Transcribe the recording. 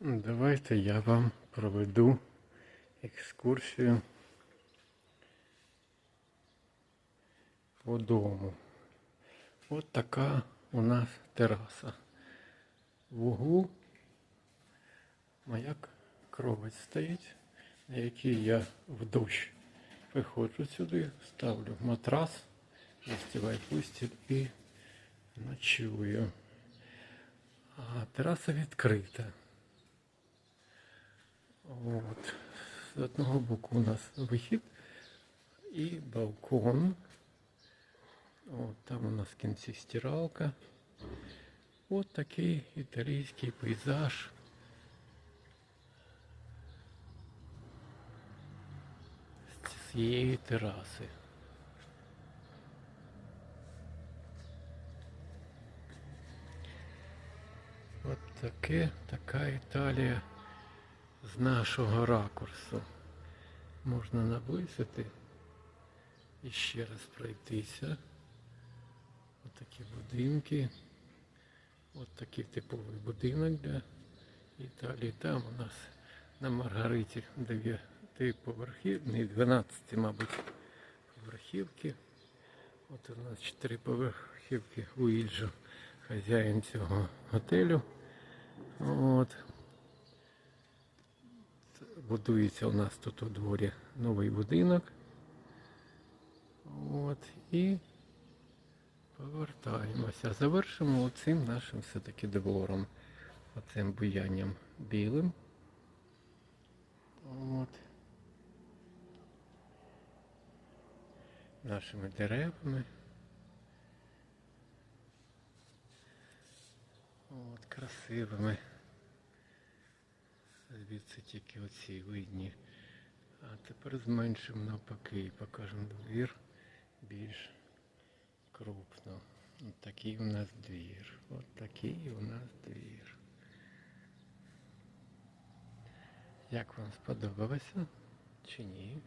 Давайте я вам проведу екскурсію по дому. От така у нас тераса. В углу моя кровать стоїть, на якій я в дощ виходжу сюди, ставлю матрас, вистіваю пустіль і ночую. А тераса відкрита. От. З одного боку у нас вихід і балкон. От, там у нас в кінці стиралка. От такий італійський пейзаж. з цієї тераси. От таке, така Італія з нашого ракурсу. Можна наблизити і ще раз пройтися. Ось такі будинки. Ось такий типовий будинок для Італії. Там у нас на Маргариті 9 поверхів, не 12, мабуть, поверхівки. От у нас 4 поверхівки у Ільжу, хазяїн цього готелю. От. Будується у нас тут у дворі новий будинок. От. І повертаємося. Завершимо оцим нашим все-таки двором. Оцим буянням білим. От. Нашими деревами. От, красивими. Звідси тільки оці видні. А тепер зменшимо навпаки і покажемо двір більш крупно. От такий у нас двір. От такий у нас двір. Як вам сподобалося чи ні?